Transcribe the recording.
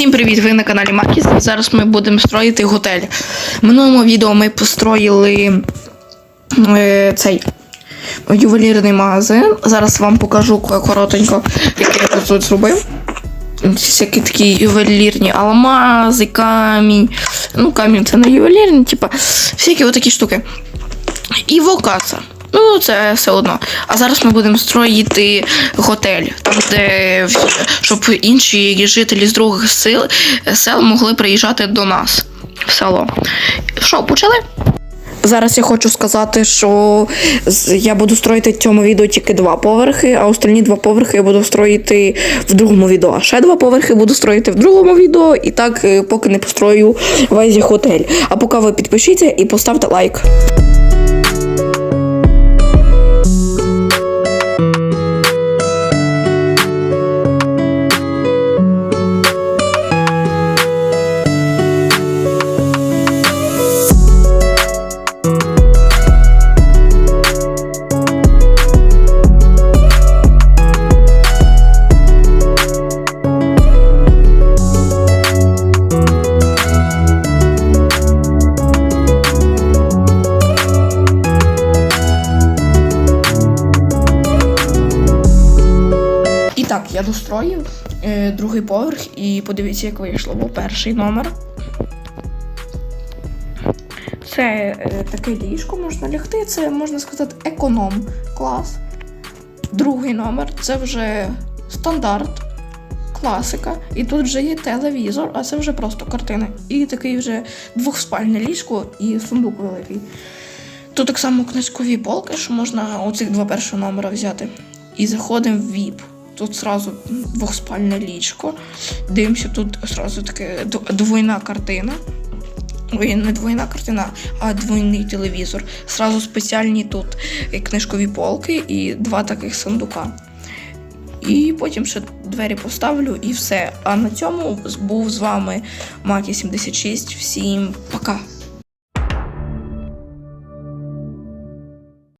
Всім привіт! Ви на каналі Макіс. Зараз ми будемо строїти готель. В минулому відео ми построїли е, цей ювелірний магазин. Зараз вам покажу коротенько, як я тут зробив. Всякі такі ювелірні алмази, камінь. Ну, камінь це не ювелірні, типа всякі отакі штуки. І вокаса. Ну, це все одно. А зараз ми будемо строїти готель, там, де щоб інші жителі з других сил, сел могли приїжджати до нас в село. Що, почали? Зараз я хочу сказати, що я буду строїти в цьому відео тільки два поверхи, а останні два поверхи я буду строїти в другому відео. А ще два поверхи буду строїти в другому відео, і так е, поки не построю весь готель. А поки ви підпишіться і поставте лайк. Я достроїв е, другий поверх і подивіться, як вийшло. Бо перший номер. Це е, таке ліжко можна лягти, це можна сказати економ клас. Другий номер це вже стандарт, класика. І тут вже є телевізор, а це вже просто картини. І такий вже двохспальне ліжко і сундук великий. Тут так само книжкові полки, що можна оцих два першого номера взяти. І заходимо в VIP. Тут сразу двохспальне ліжко. Дивимося, тут сразу таке двойна картина. Ой, не двойна картина, а двойний телевізор. Сразу спеціальні тут книжкові полки і два таких сундука. І потім ще двері поставлю і все. А на цьому був з вами Макі 76. Всім пока!